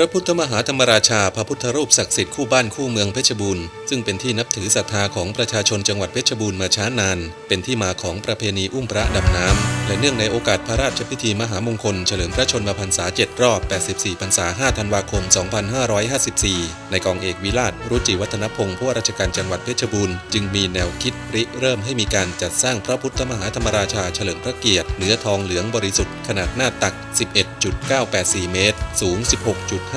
ระพุทธมหาธรรมราชาพระพุทธรูปศักดิ์สิทธิ์คู่บ้านคู่เมืองเพชรบูรณ์ซึ่งเป็นที่นับถือศรัทธาของประชาชนจังหวัดเพชรบูรณ์มาช้านาน เป็นที่มาของประเพณีอุ้มพระดำน้ำ และเนื่องในโอกาสพระราชพิธีมหามงคลเฉลิมพระชนมพรรษา 7 รอบ 84 พรรษา 5 ธันวาคม 2554 ในกองเอกวิราชรุจิวัฒนพงศ์ผู้ว่าราชการจังหวัดเพชรบูรณ์จึงมีแนวคิดริเริ่มให้มีการจัดสร้างพระพุทธมหาธรรมราชาเฉลิมพระเกียรติเนื้อทองเหลืองบริสุทธิ์ขนาดหน้าตัก 11.984 เมตร สูง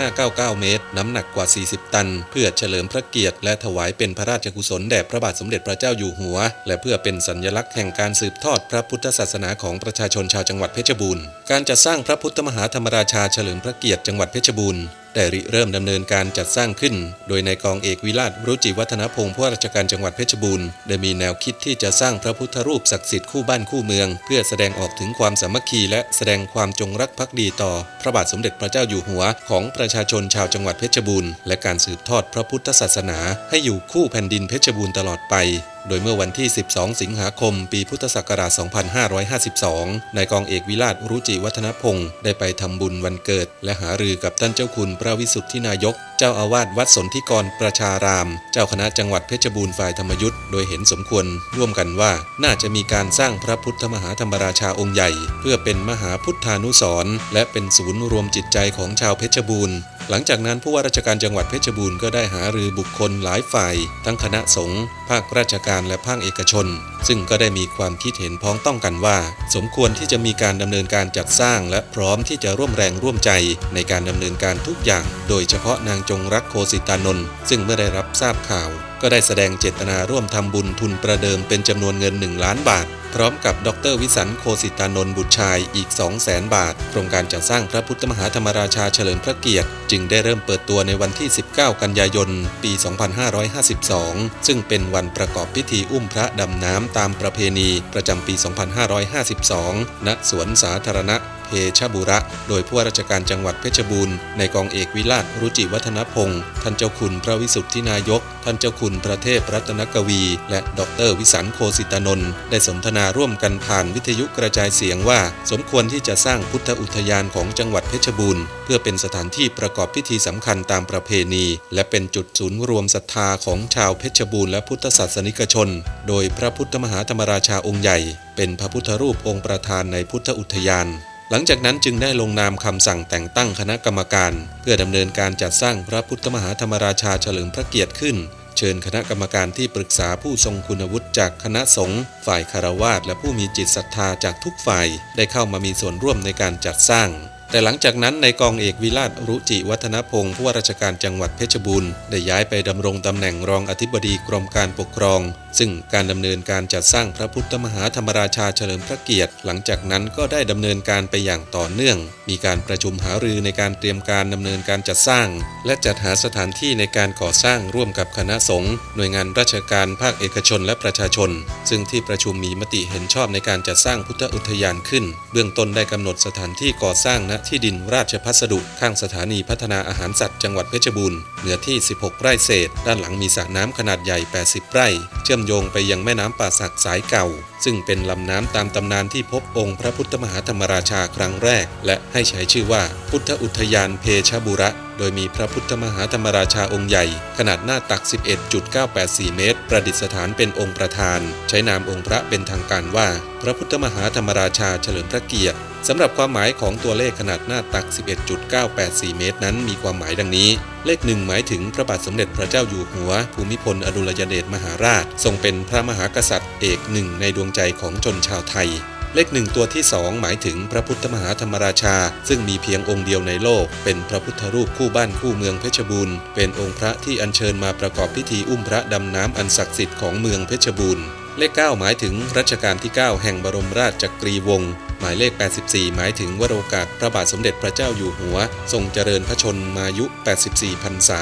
599 เมตร น้ำหนักกว่า 40 ตัน เพื่อเฉลิมพระเกียรติและถวายเป็นพระราชกุศลแด่พระบาทสมเด็จพระเจ้าอยู่หัว และเพื่อเป็นสัญลักษณ์แห่งการสืบทอดพระพุทธศาสนาของประชาชนชาวจังหวัดเพชรบูรณ์ การจัดสร้างพระพุทธมหาธรรมราชาเฉลิมพระเกียรติจังหวัดเพชรบูรณ์ ได้ริเริ่มดำเนินการจัดสร้างขึ้น โดยในายกองเอกวิราชรุจิวัฒนพงศ์ผู้ราชการจังหวัดเพชรบูรณ์ได้มีแนวคิดที่จะสร้างพระพุทธรูปศักดิ์สิทธิ์คู่บ้านคู่เมือง เพื่อแสดงออกถึงความสามัคคีและแสดงความจงรักภักดีต่อ พระบาทสมเด็จพระเจ้าอยู่หัว ของประชาชนชาวจังหวัดเพชรบูรณ์และการสืบทอดพระพุทธศาสนา ให้อยู่คู่แผ่นดินเพชรบูรณ์ตลอดไป โดยเมื่อวันที่ 12 สิงหาคม ปีพุทธศักราช 2552 นายกองเอกวิราชรุจิวัฒนพงศ์ได้ไปทำบุญวันเกิด และหารือกับท่านเจ้าคุณพระวิสุทธินายก จ้าอาวาสวัดสนธิกรประชาราม เจ้าคณะจังหวัดเพชรบูรณ์ฝ่ายธรรมยุทธ์โดยเห็นสมควรร่วมกันว่าน่าจะมีการสร้างพระพุทธมหาธรรมราชาองค์ใหญ่ เพื่อเป็นมหาพุทธานุสรณ์และเป็นศูนย์รวมจิตใจของชาวเพชรบูรณ์หลังจากนั้นผู้ว่าราชการจังหวัดเพชรบูรณ์ก็ได้หารือบุคคลหลายฝ่าย ทั้งคณะสงฆ์ภาคราชการและภาคเอกชน ซึ่งก็ได้มีความคิดเห็นพ้องต้องกันว่า สมควรที่จะมีการดำเนินการจัดสร้าง และพร้อมที่จะร่วมแรงร่วมใจในการดำเนินการทุกอย่าง โดยเฉพาะนางจงรักโคสิตานนท์ซึ่งเมื่อได้รับทราบข่าว ก็ได้แสดงเจตนาร่วมทำบุญทุนประเดิมเป็นจำนวนเงิน 1 ล้านบาท พร้อมกับดรวิสันโคสิตานนท์บุตรชายอีก 2 0 0แสนบาท โครงการจัดสร้างพระพุทธมหาธรรมราชาเฉลิมพระเกียรติ จึงได้เริ่มเปิดตัวในวันที่ 19 กันยายน ปี 2552 ซึ่งเป็นวันประกอบพิธีอุ้มพระดำน้ำตามประเพณีประจำปี 2552 ณ สวนสาธารณะ เพชบุระ โดยผู้ว่าราชการจังหวัดเพชรบูรณ์ในกองเอกวิราชรุจิวัฒนพงศ์ท่านเจ้าคุณพระวิสุทธินายก ท่านเจ้าคุณพระเทพรัตนกวี และดรวิสันโคสิตานนท์ได้สนทนาร่วมกันผ่านวิทยุกระจายเสียงว่า สมควรที่จะสร้างพุทธอุทยานของจังหวัดเพชรบูรณ์เพื่อเป็นสถานที่ประกอบพิธีสำคัญตามประเพณี และเป็นจุดศูนย์รวมศรัทธาของชาวเพชรบูรณ์และพุทธศาสนิกชน โดยพระพุทธมหาธรรมราชาองค์ใหญ่ เป็นพระพุทธรูปองค์ประธานในพุทธอุทยาน หลังจากนั้นจึงได้ลงนามคำสั่งแต่งตั้งคณะกรรมการ เพื่อดำเนินการจัดสร้างพระพุทธมหาธรรมราชาเฉลิมพระเกียรติขึ้น เชิญคณะกรรมการที่ปรึกษาผู้ทรงคุณวุฒิจากคณะสงฆ์ฝ่ายคารวาสและผู้มีจิตศรัทธาจากทุกฝ่าย ได้เข้ามามีส่วนร่วมในการจัดสร้าง แต่หลังจากนั้นในกองเอกวิราชรุจิวัฒนพงศ์ผู้ว่าราชการจังหวัดเพชรบูรณ์ได้ย้ายไปดำรงตำแหน่งรองอธิบดีกรมการปกครอง ซึ่งการดำเนินการจัดสร้างพระพุทธมหาธรรมราชาเฉลิมพระเกียรติ หลังจากนั้นก็ได้ดำเนินการไปอย่างต่อเนื่อง มีการประชุมหารือในการเตรียมการดำเนินการจัดสร้าง และจัดหาสถานที่ในการก่อสร้างร่วมกับคณะสงฆ์หน่วยงานราชการภาคเอกชนและประชาชน ซึ่งที่ประชุมมีมติเห็นชอบในการจัดสร้างพุทธอุทยานขึ้น เบื้องต้นได้กำหนดสถานที่ก่อสร้างณที่ดินราชพัสดุ ข้างสถานีพัฒนาอาหารสัตว์จังหวัดเพชรบูรณ์เนื้อที่ 16 ไร่เศษ ด้านหลังมีสระน้ำขนาดใหญ่ 80 ไร่ เชื่อมโยงไปยังแม่น้ำป่าสักสายเก่า ซึ่งเป็นลำน้ำตามตำนานที่พบองค์พระพุทธมหาธรรมราชาครั้งแรก และให้ใช้ชื่อว่า พุทธอุทยานเพชรบุระโดยมีพระพุทธมหาธรรมราชาองค์ใหญ่ ขนาดหน้าตัก 11.984 เมตร ประดิษฐานเป็นองค์ประธาน ใช้นามองค์พระเป็นทางการว่า พระพุทธมหาธรรมราชาเฉลิมพระเกียรติ สำหรับความหมายของตัวเลขขนาดหน้าตัก 11.984 เมตร นั้นมีความหมายดังนี้ เลขหนึ่งหมายถึงพระบาทสมเด็จพระเจ้าอยู่หัว ภูมิพลอดุลยเดชมหาราช ทรงเป็นพระมหากษัตริย์เอกหนึ่งในดวงใจของชนชาวไทย เลขหนึ่งตัวที่สองหมายถึงพระพุทธมหาธรรมราชา ซึ่งมีเพียงองค์เดียวในโลก เป็นพระพุทธรูปคู่บ้านคู่เมืองเพชรบูรณ์ เป็นองค์พระที่อัญเชิญมาประกอบพิธีอุ้มพระดำน้ำอันศักดิ์สิทธิ์ของเมืองเพชรบูรณ์เลข 9 หมายถึงรัชกาลที่ 9 แห่งบรมราชจักรีวงศ์ หมายเลข 84 หมายถึงวโรกาสพระบาทสมเด็จพระเจ้าอยู่หัว ทรงเจริญพระชนมายุ 84 พรรษา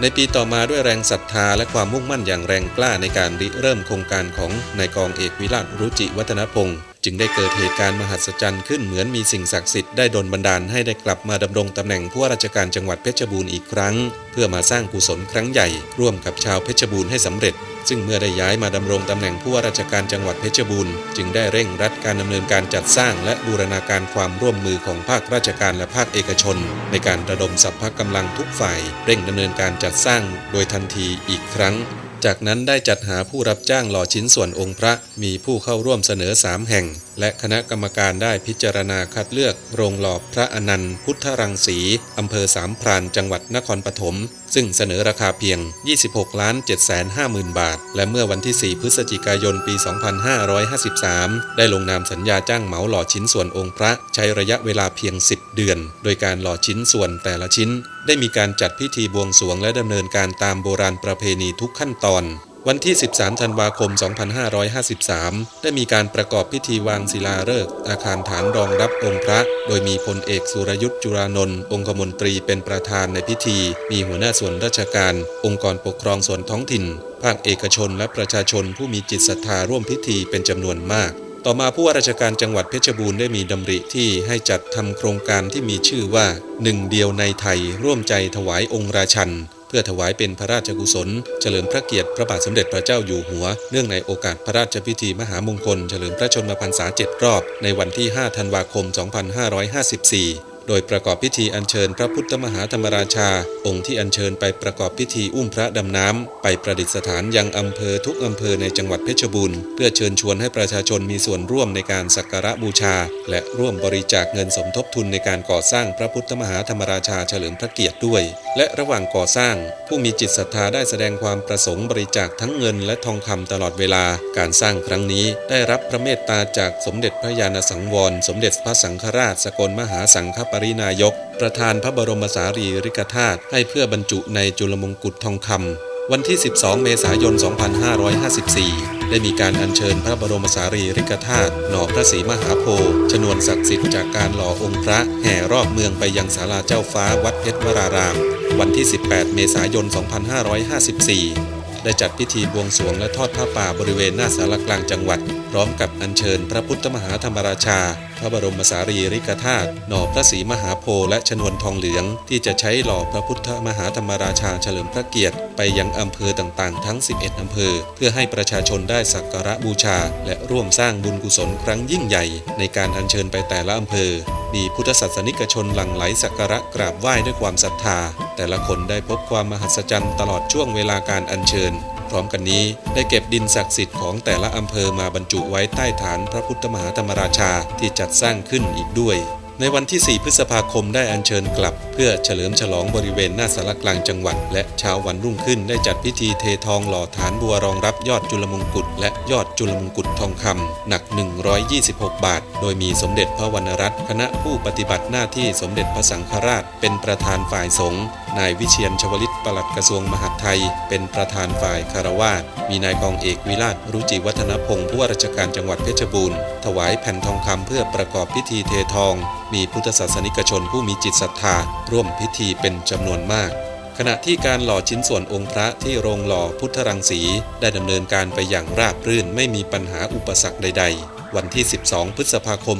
ในปีต่อมาด้วยแรงศรัทธาและความมุ่งมั่นอย่างแรงกล้าในการริเริ่มโครงการของนายกองเอกวิราชรุจิวัฒนพงศ์ จึงได้เกิดเหตุการณ์มหัศจรรย์ขึ้นเหมือนมีสิ่งศักดิ์สิทธิ์ได้ดลบันดาลให้ได้กลับมาดำรงตำแหน่งผู้ว่าราชการจังหวัดเพชรบูรณ์อีกครั้ง เพื่อมาสร้างกุศลครั้งใหญ่ ร่วมกับชาวเพชรบูรณ์ให้สำเร็จ ซึ่งเมื่อได้ย้ายมาดำรงตำแหน่งผู้ว่าราชการจังหวัดเพชรบูรณ์จึงได้เร่งรัดการดำเนินการจัดสร้าง และบูรณาการความร่วมมือของภาคราชการและภาคเอกชน ในการระดมสรรพกำลังทุกฝ่าย เร่งดำเนินการจัดสร้างโดยทันทีอีกครั้ง จากนั้นได้จัดหาผู้รับจ้างหล่อชิ้นส่วนองค์พระ มีผู้เข้าร่วมเสนอ3แห่ง และคณะกรรมการได้พิจารณาคัดเลือก โรงหล่อพระอนันต์ พุทธรังสีอำเภอสามพรานจังหวัดนครปฐม ซึ่งเสนอราคาเพียง 26ล้าน7 5 0 0 0 0 บาท และเมื่อวันที่ 4 พฤศจิกายนปี 2553 ได้ลงนามสัญญาจ้างเหมาหล่อชิ้นส่วนองค์พระ ใช้ระยะเวลาเพียง 10 เดือน โดยการหล่อชิ้นส่วนแต่ละชิ้น ได้มีการจัดพิธีบวงสรวงและดำเนินการตามโบราณประเพณีทุกขั้นตอน วันที่ 13 ธันวาคม 2553 ได้มีการประกอบพิธีวางศิลาฤกษ์อาคารฐานรองรับองค์พระ โดยมีพลเอกสุรยุทธ์จุรานนท์องคมนตรีเป็นประธานในพิธี มีหัวหน้าส่วนราชการ องค์กรปกครองส่วนท้องถิ่น ภาคเอกชนและประชาชนผู้มีจิตศรัทธาร่วมพิธีเป็นจำนวนมากต่อมาผู้ว่าราชการจังหวัดเพชรบูรณ์ได้มีดำริที่ให้จัดทำโครงการที่มีชื่อว่าหนึ่งเดียวในไทยร่วมใจถวายองค์ราชัน พื่อถวายเป็นพระราชกุศล เฉลิมพระเกียรติพระบาทสมเด็จพระเจ้าอยู่หัว เนื่องในโอกาสพระราชพิธีมหามงคล เฉลิมพระชนมพรรษาเจ็ดรอบ ในวันที่ 5 ธันวาคม 2554โดยประกอบพิธีอัญเชิญพระพุทธมหาธรรมราชา องค์ที่อัญเชิญไปประกอบพิธีอุ้มพระดำน้ำ ไปประดิษฐานยังอำเภอทุกอำเภอในจังหวัดเพชรบูรณ์เพื่อเชิญชวนให้ประชาชนมีส่วนร่วมในการสักการะบูชา และร่วมบริจาคเงินสมทบทุนในการก่อสร้างพระพุทธมหาธรรมราชาเฉลิมพระเกียรติด้วย และระหว่างก่อสร้าง ผู้มีจิตศรัทธาได้แสดงความประสงค์บริจาคทั้งเงินและทองคำตลอดเวลา การสร้างครั้งนี้ได้รับพระเมตตาจากสมเด็จพระญาณสังวร สมเด็จพระสังฆราชสกลมหาสังฆปรินายก ประธานพระบรมสารีริกธาตุให้เพื่อบรรจุในจุลมงกุฎทองคำวันที่ 12 เมษายน 2554 ได้มีการอัญเชิญพระบรมสารีริกธาตุหน่อพระศรีมหาโพธิ์ชนวนศักดิ์สิทธิ์จากการหล่อองค์พระแห่รอบเมืองไปยังศาลาเจ้าฟ้าวัดเพชรวราราม วันที่ 18 เมษายน 2554 ได้จัดพิธีบวงสรวงและทอดผ้าป่าบริเวณหน้าสารกลางจังหวัด ร้อมกับอัญเชิญพระพุทธมหาธรรมราชา พระบรมสารีริกธาตุหน่อพระศรีมหาโพธิ์และชนวนทองเหลือง ที่จะใช้หล่อพระพุทธมหาธรรมราชาเฉลิมพระเกียรติ ไปยังอำเภอต่างๆ ทั้ง 11 อำเภอ เพื่อให้ประชาชนได้สักการะบูชา และร่วมสร้างบุญกุศลครั้งยิ่งใหญ่ ในการอัญเชิญไปแต่ละอำเภอ มีพุทธศาสนิกชนหลั่งไหลสักการะกราบไหว้ด้วยความศรัทธา แต่ละคนได้พบความมหัศจรรย์ตลอดช่วงเวลาการอัญเชิญ ร้อมกันนี้ ได้เก็บดินศักดิ์สิทธิ์ของแต่ละอำเภอมาบรรจุไว้ใต้ฐานพระพุทธมหาธรรมราชาที่จัดสร้างขึ้นอีกด้วยในวันที่ 4 พฤษภาคมได้อัญเชิญกลับ เพื่อเฉลิมฉลองบริเวณหน้าสารกลางจังหวัด และเช้าวันรุ่งขึ้นได้จัดพิธีเททองหล่อฐานบัวรองรับยอดจุลมงกุฎและยอดจุลมงกุฎทองคำหนัก 126 บาท โดยมีสมเด็จพระวรรณรัตน์คณะผู้ปฏิบัติหน้าที่สมเด็จพระสังฆราช เป็นประธานฝ่ายสงฆ์นายวิเชียนชวลิต ปลัดกระทรวงมหาดไทย เป็นประธานฝ่ายคารวาสมีนายกองเอกวิราชรุจิวัฒนพงศ์ผู้ว่าราชการจังหวัดเพชรบูรณ์ ถวายแผ่นทองคำเพื่อประกอบพิธีเททอง มีพุทธศาสนิกชนผู้มีจิตศรัทธา ร่วมพิธีเป็นจำนวนมากขณะที่การหล่อชิ้นส่วนองค์พระที่โรงหล่อพุทธรังสี ได้ดำเนินการไปอย่างราบรื่นไม่มีปัญหาอุปสรรคใด ๆ วันที่ 12 พฤษภาคม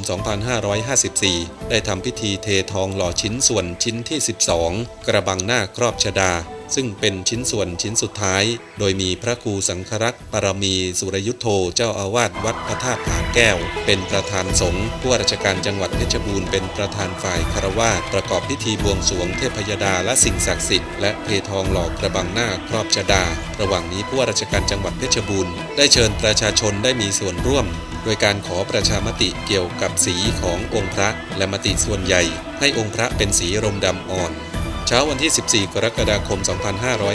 2554 ได้ทำพิธีเททองหล่อชิ้นส่วนชิ้นที่ 12 กระบังหน้าครอบชดา ซึ่งเป็นชิ้นส่วนชิ้นสุดท้าย โดยมีพระครูสังฆรักษ์ปรมีสุรยุทธโธเจ้าอาวาสวัดพระธาตุผาแก้ว เป็นประธานสงฆ์ผู้ว่าราชการจังหวัดเพชรบูรณ์เป็นประธานฝ่ายคารวาสประกอบพิธีบวงสรวงเทพยดาและสิ่งศักดิ์สิทธิ์และเททองหล่อกระบังหน้าครอบชดา ระหว่างนี้ผู้ว่าราชการจังหวัดเพชรบูรณ์ได้เชิญประชาชนได้มีส่วนร่วม โดยการขอประชามติเกี่ยวกับสีขององค์พระและมติส่วนใหญ่ ให้องค์พระเป็นสีรมดำอ่อน เช้าวันที่ 14 กรกฎาคม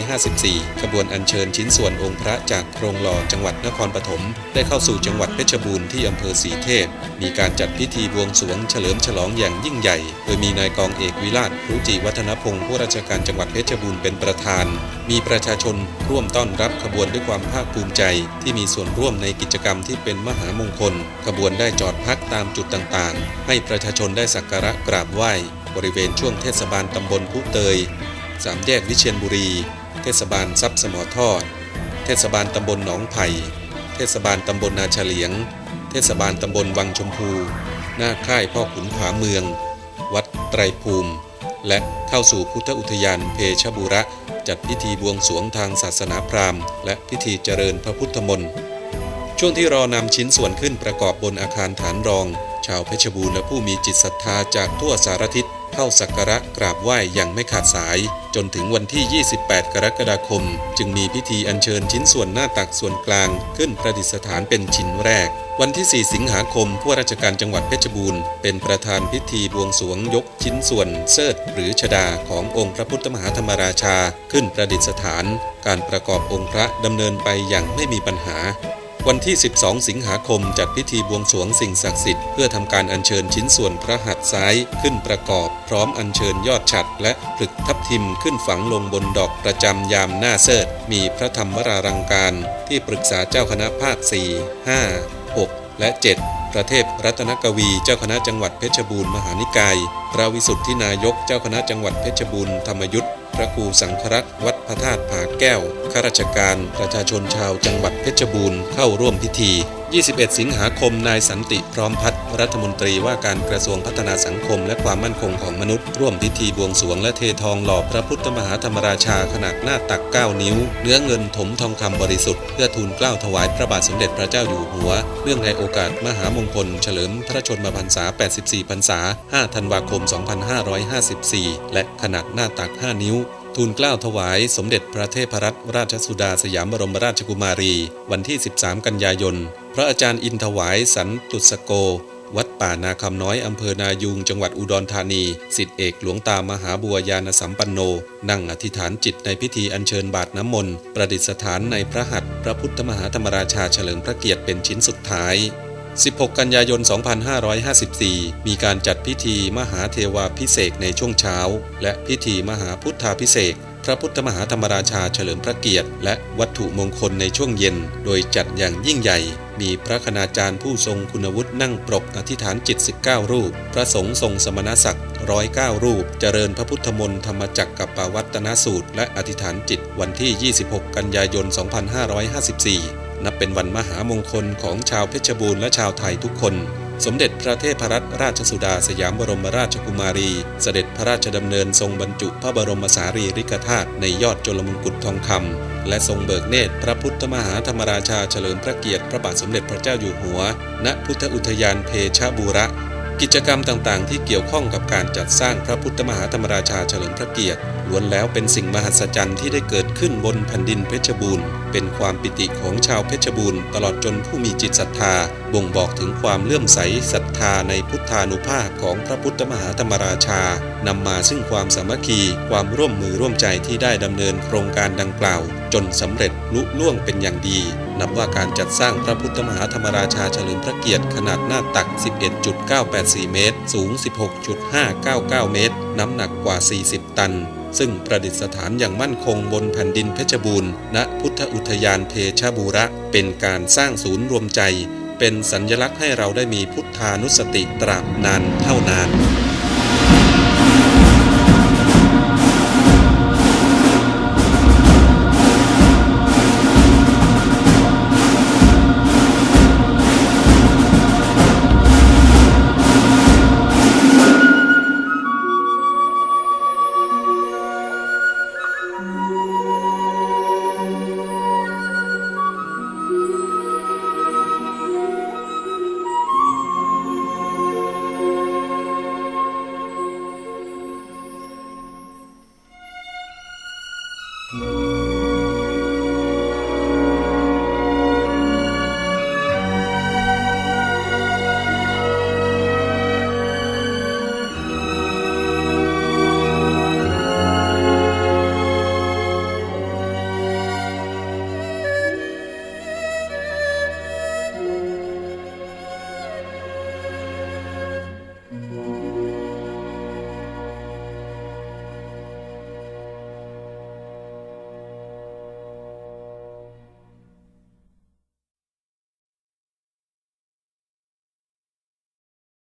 2554 ขบวนอัญเชิญชิ้นส่วนองค์พระจากโรงหล่อจังหวัดนครปฐม ได้เข้าสู่จังหวัดเพชรบูรณ์ที่อำเภอศรีเทพ มีการจัดพิธีบวงสรวงเฉลิมฉลองอย่างยิ่งใหญ่ โดยมีนายกองเอกวิราชรุจิวัฒนพงศ์ผู้ราชการจังหวัดเพชรบูรณ์เป็นประธาน มีประชาชนร่วมต้อนรับขบวนด้วยความภาคภูมิใจ ที่มีส่วนร่วมในกิจกรรมที่เป็นมหามงคล ขบวนได้จอดพักตามจุดต่างๆ ให้ประชาชนได้สักการะกราบไหว้ บริเวณช่วงเทศบาลตำบลผู้เตยสามแยกวิเชียรบุรี เทศบาลทรัพย์สมอทอด เทศบาลตำบลหนองไผ่ เทศบาลตำบลนาเฉลียง เทศบาลตำบลวังชมพู หน้าค่ายพ่อขุนผาเมือง วัดไตรภูมิ และเข้าสู่พุทธอุทยานเพชรบุระ จัดพิธีบวงสรวงทางศาสนาพราหมณ์และพิธีเจริญพระพุทธมนต์ช่วงที่รอนำชิ้นส่วนขึ้นประกอบบนอาคารฐานรอง ชาวเพชรบูรณ์และผู้มีจิตศรัทธาจากทั่วสารทิศ เข้าสักการะกราบไหว้อย่างไม่ขาดสาย จนถึงวันที่ 28 กรกฎาคม จึงมีพิธีอัญเชิญชิ้นส่วนหน้าตักส่วนกลาง ขึ้นประดิษฐานเป็นชิ้นแรก วันที่ 4 สิงหาคมผู้ว่าราชการจังหวัดเพชรบูรณ์เป็นประธานพิธีบวงสวงยกชิ้นส่วนเสิร์ชหรือชดาขององค์พระพุทธมหาธรรมราชา ขึ้นประดิษฐาน การประกอบองค์พระดำเนินไปอย่างไม่มีปัญหา วันที่ 12 สิงหาคมจัดพิธีบวงสรวงสิ่งศักดิ์สิทธิ์เพื่อทำการอัญเชิญชิ้นส่วนพระหัตถ์ซ้ายขึ้นประกอบ พร้อมอัญเชิญยอดฉัตรและผลึกทับทิมขึ้นฝังลงบนดอกประจำยามหน้าเสิร์ชมีพระธรรมวรารังการ ที่ปรึกษาเจ้าคณะภาค 4 5 6 และ7ประเทศรัตนกวีเจ้าคณะจังหวัดเพชรบูรณ์มหานิกาย พระวิสุทธินายกเจ้าคณะจังหวัดเพชรบูรณ์ธรรมยุทธพระครูสังฆรักษ์ว ระธาตุผาแก้ว ข้าราชการ ประชาชนชาวจังหวัดเพชรบูรณ์เข้าร่วมพิธี 21 สิงหาคม นายสันติพร้อมพัฒน์รัฐมนตรีว่าการกระทรวงพัฒนาสังคมและความมั่นคงของมนุษย์ ร่วมพิธีบวงสรวงและเททองหล่อพระพุทธมหาธรรมราชาขนาดหน้าตัก 9 นิ้ว เนื้อเงินถมทองคำบริสุทธิ์เพื่อทูลเกล้าถวายพระบาทสมเด็จพระเจ้าอยู่หัว เนื่องในโอกาสมหามงคล เฉลิมพระชนมพรรษา 84 พรรษา 5 ธันวาคม 2554 และขนาดหน้าตัก 5 นิ้ว ทูลเกล้าถวายสมเด็จพระเทพรัตนราชสุดาสยามบรมราชกุมารี วันที่ 13 กันยายน พระอาจารย์อินถวายสันตุสโก วัดป่านาคำน้อยอำเภอนายุง จังหวัดอุดรธานี สิทธิเอกหลวงตามหาบัวยานสัมปันโน นั่งอธิษฐานจิตในพิธีอัญเชิญบาทน้ำมนต์ประดิษฐานในพระหัตถ์พระพุทธมหาธรรมราชาเฉลิมพระเกียรติเป็นชิ้นสุดท้าย 16 กันยายน 2554 มีการจัดพิธีมหาเทวาพิเศษในช่วงเช้า และพิธีมหาพุทธาพิเศษพระพุทธมหาธรรมราชาเฉลิมพระเกียรติ และวัตถุมงคลในช่วงเย็น โดยจัดอย่างยิ่งใหญ่ มีพระคณาจารย์ผู้ทรงคุณวุฒินั่งปรกอธิษฐานจิต 19 รูป พระสงฆ์ทรงสมณศักดิ์ร้อยรูป เจริญพระพุทธมนต์ธรรมจักรกับปวัตนสูตร และอธิษฐานจิตวันที่ 26 กันยายน 2554 นับเป็นวันมหามงคลของชาวเพชรบูรณ์และชาวไทยทุกคน สมเด็จพระเทพรัตนราชสุดาสยามบรมราชกุมารี เสด็จพระราชดำเนินทรงบรรจุพระบรมสารีริกธาตุในยอดจุลมงกุฎทองคำและทรงเบิกเนตรพระพุทธมหาธรรมราชาเฉลิมพระเกียรติพระบาทสมเด็จพระเจ้าอยู่หัว ณพุทธอุทยานเพชรบูระ กิจกรรมต่างๆ ที่เกี่ยวข้องกับการจัดสร้างพระพุทธมหาธรรมราชาเฉลิมพระเกียรติล้วนแล้วเป็นสิ่งมหัศจรรย์ที่ได้เกิดขึ้นบนแผ่นดินเพชรบูรณ์ เป็นความปิติของชาวเพชรบูรณ์ตลอดจนผู้มีจิตศรัทธา บ่งบอกถึงความเลื่อมใสศรัทธาในพุทธานุภาพของพระพุทธมหาธรรมราชานำมาซึ่งความสามัคคี ความร่วมมือร่วมใจที่ได้ดำเนินโครงการดังกล่าว จนสำเร็จลุล่วงเป็นอย่างดี นับว่าการจัดสร้างพระพุทธมหาธรรมราชาเฉลิมพระเกียรติขนาดหน้าตัก 11.984 เมตร สูง 16.599 เมตร น้ำหนักกว่า 40 ตัน ซึ่งประดิษฐานอย่างมั่นคงบนแผ่นดินเพชรบูรณ์ณพุทธอุทยานเพชรบูระ เป็นการสร้างศูนย์รวมใจ เป็นสัญลักษณ์ให้เราได้มีพุทธานุสติตราบนานเท่านาน